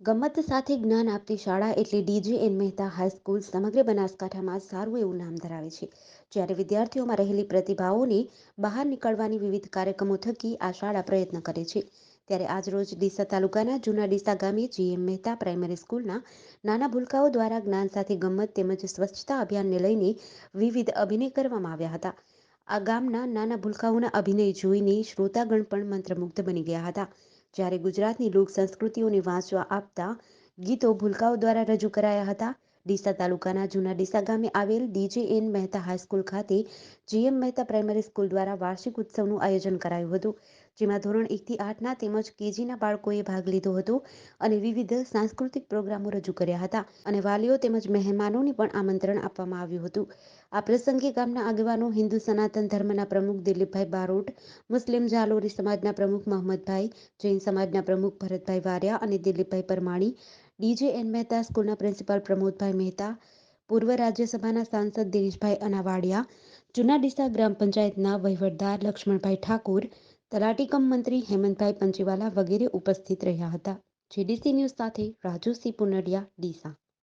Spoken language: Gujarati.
ગમત સાથે જ્ઞાન આપતી શાળા એટલે ડીજે એન. મહેતા હાઈસ્કૂલ સમગ્ર બનાસકાંઠામાં સારું એવું નામ ધરાવે છે. જ્યારે વિદ્યાર્થીઓમાં રહેલી પ્રતિભાઓને બહાર નીકળવાની વિવિધ કાર્યક્રમો થકી આ શાળા પ્રયત્ન કરે છે. ત્યારે આજરોજ ડીસા તાલુકાના જૂના ડીસા ગામે જીએમ મહેતા પ્રાઇમરી સ્કૂલના નાના ભૂલકાઓ દ્વારા જ્ઞાન સાથે ગમત તેમજ સ્વચ્છતા અભિયાનને લઈને વિવિધ અભિનય કરવામાં આવ્યા હતા. આ ગામના નાના ભૂલકાઓના અભિનય જોઈને શ્રોતાગણ પણ મંત્રમુગ્ધ બની ગયા હતા. જ્યારે ગુજરાતની લોક સંસ્કૃતિઓને વાંચવા આપતા ગીતો ભૂલકાઓ દ્વારા રજૂ કરાયા હતા. ડીસા તાલુકાના જૂના ડીસા ગામે આવેલ DJ N Mehta high school ખાતે જીએમ મહેતા પ્રાઇમરી સ્કૂલ દ્વારા વાર્ષિક ઉત્સવનું આયોજન કરાયું હતું. જેમાં ધોરણ એકથી આઠના તેમજ કેજીના બાળકોએ ભાગ લીધો હતો અને વિવિધ સાંસ્કૃતિક પ્રોગ્રામો રજૂ કર્યા હતા અને વાલીઓ તેમજ મહેમાનોને પણ આમંત્રણ આપવામાં આવ્યું હતું. આ પ્રસંગે ગામના આગેવાનો હિન્દુ સનાતન ધર્મના પ્રમુખ દિલીપભાઈ બારોટ, મુસ્લિમ જાલોરી સમાજના પ્રમુખ મોહમ્મદભાઈ જૈન સમાજના પ્રમુખ ભરતભાઈ વારિયા અને દિલીપભાઈ પરમાણી ડીજે એન મહેતા સ્કૂલના પ્રિન્સિપાલ પ્રમોદભાઈ મહેતા, પૂર્વ રાજ્યસભાના સાંસદ દિનેશભાઈ અનાવાડિયા, જૂના ડીસા ગ્રામ પંચાયતના વહીવટદાર લક્ષ્મણભાઈ ઠાકુર તલાટીકમ મંત્રી હેમંતભાઈ પંચીવાલા વગેરે ઉપસ્થિત રહ્યા હતા. જીડીસી ન્યૂઝ સાથે રાજુ પુનડિયા ડીસા.